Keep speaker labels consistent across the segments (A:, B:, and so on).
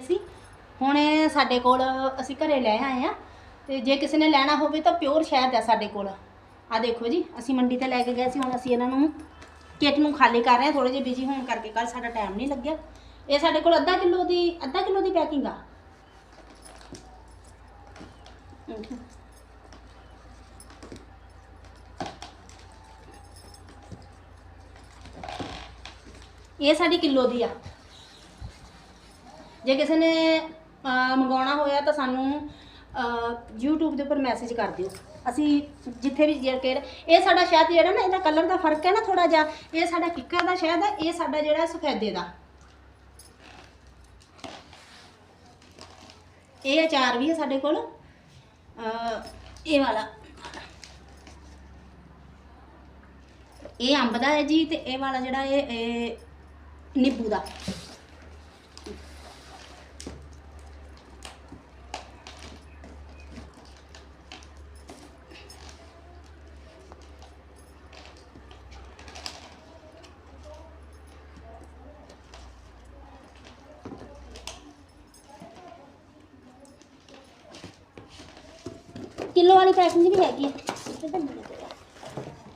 A: ਸੀ। ਹੁਣ ਇਹ ਸਾਡੇ ਕੋਲ ਅਸੀਂ ਘਰੇ ਲੈ ਆਏ ਆ ਤੇ ਜੇ ਕਿਸੇ ਨੇ ਲੈਣਾ ਹੋਵੇ ਤਾਂ ਪਿਓਰ ਸ਼ਹਿਦ ਆ ਸਾਡੇ ਕੋਲ। ਆ ਦੇਖੋ ਜੀ, ਅਸੀਂ ਮੰਡੀ ਤੇ ਲੈ ਕੇ ਗਏ ਸੀ, ਹੁਣ ਅਸੀਂ ਇਹਨਾਂ ਨੂੰ ਕਿਟ ਨੂੰ ਖਾਲੀ ਕਰ ਰਹੇ ਹਾਂ ਥੋੜੇ ਜਿਹਾ ਬਿਜ਼ੀ ਹੋਣ ਕਰਕੇ ਕੱਲ ਸਾਡਾ ਟਾਈਮ ਨਹੀਂ ਲੱਗਿਆ। ਇਹ ਸਾਡੇ ਕੋਲ ਅੱਧਾ ਕਿਲੋ ਦੀ, ਅੱਧਾ ਕਿਲੋ ਦੀ ਪੈਕਿੰਗ ਆ। ਇਹ ਸਾਡੀ ਕਿਲੋ ਦੀ ਆ। ਜੇ ਕਿਸੇ ਨੇ ਅਹ, ਮੰਗਵਾਉਣਾ ਹੋਇਆ ਤਾਂ ਸਾਨੂੰ ਅਹ, YouTube ਦੇ ਉੱਪਰ ਮੈਸੇਜ ਕਰ ਦਿਓ। ਅਸੀਂ ਜਿੱਥੇ ਵੀ ਜੇ ਕਿਹੜਾ ਇਹ ਸਾਡਾ ਸ਼ਹਿਦ ਜਿਹੜਾ ਨਾ ਇਹਦਾ ਕਲਰ ਦਾ ਫ਼ਰਕ ਹੈ ਨਾ ਥੋੜਾ ਜਿਹਾ। ਇਹ ਸਾਡਾ ਕਿੱਕਰ ਦਾ ਸ਼ਹਿਦ ਹੈ ਇਹ ਸਾਡਾ ਜਿਹੜਾ ਸਫੈਦੇ ਦਾ। ਇਹ ਅਚਾਰ ਵੀ ਹੈ ਸਾਡੇ ਕੋਲ। ਅਹ, ਇਹ ਵਾਲਾ। ਇਹ ਅੰਬ ਦਾ ਹੈ ਜੀ ਤੇ ਇਹ ਵਾਲਾ ਜਿਹੜਾ ਇਹ ਇਹ ਨਿੰਬੂ ਦਾ। ਕਿਲੋ ਵਾਲੀ ਪੈਕਿੰਗ ਵੀ ਹੈਗੀ ਹੈ।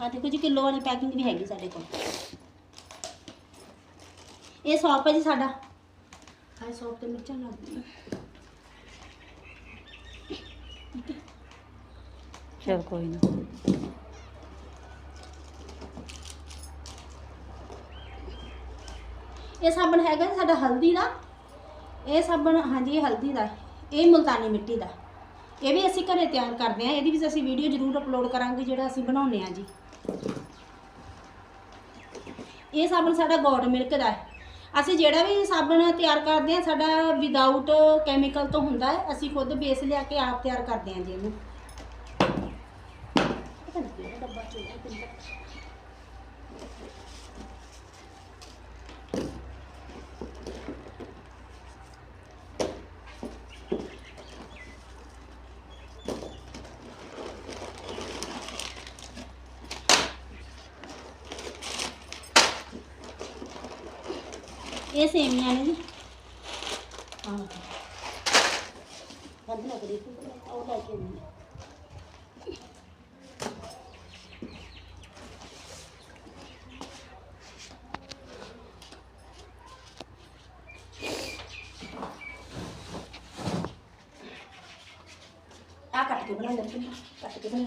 A: ਆ ਦੇਖੋ ਜੀ ਕਿਲੋ ਵਾਲੀ ਪੈਕਿੰਗ ਵੀ ਹੈਗੀ ਸਾਡੇ ਕੋਲ। ਇਹ ਸੌਪ ਹੈ ਜੀ ਸਾਡਾ। ਹਾਏ ਸੌਪ ਤੇ ਮਿਰਚਾਂ ਲੱਗਦੀਆਂ
B: ਚਲ ਕੋਈ ਨਾ।
A: ਇਹ ਸਾਬਣ ਹੈਗਾ ਜੀ ਸਾਡਾ ਹਲਦੀ ਦਾ। ਇਹ ਸਾਬਣ ਹਾਂਜੀ ਇਹ ਹਲਦੀ ਦਾ। ਹੈ। ਇਹ ਮੁਲਤਾਨੀ ਮਿੱਟੀ ਦਾ। ਇਹ ਵੀ ਅਸੀਂ ਘਰੇ ਤਿਆਰ ਕਰਦੇ ਹਾਂ, ਇਹਦੀ ਵੀ ਅਸੀਂ ਵੀਡੀਓ ਜ਼ਰੂਰ ਅਪਲੋਡ ਕਰਾਂਗੇ ਜਿਹੜਾ ਅਸੀਂ ਬਣਾਉਂਦੇ ਹਾਂ ਜੀ। ਇਹ ਸਾਬਣ ਸਾਡਾ ਗੋਡ ਮਿਲਕ ਦਾ ਹੈ। ਅਸੀਂ ਜਿਹੜਾ ਵੀ ਸਾਬਣ ਤਿਆਰ ਕਰਦੇ ਹਾਂ, ਸਾਡਾ ਵਿਦਆਊਟ ਕੈਮੀਕਲ ਤੋਂ ਹੁੰਦਾ ਹੈ, ਅਸੀਂ ਖੁਦ ਬੇਸ ਲਿਆ ਕੇ ਆਪ ਤਿਆਰ ਕਰਦੇ ਹਾਂ ਜੀ ਇਹਨੂੰ। ਡੱਬਾ ਚੋਇਆ ਇਹ ਸੇਮੀਆਂ ਨੇ ਜੀ ਹਾਂ ਬੰਦ ਨਾ ਕਰੀ ਤੂੰ ਉਹ ਲੈ ਕੇ ਆਉਂਦੀ ਹਾਂ। ਆ ਕੱਟ ਕੇ ਬਣਾ ਲੈ ਤੂੰ ਕੱਟ ਕੇ ਬਣਾ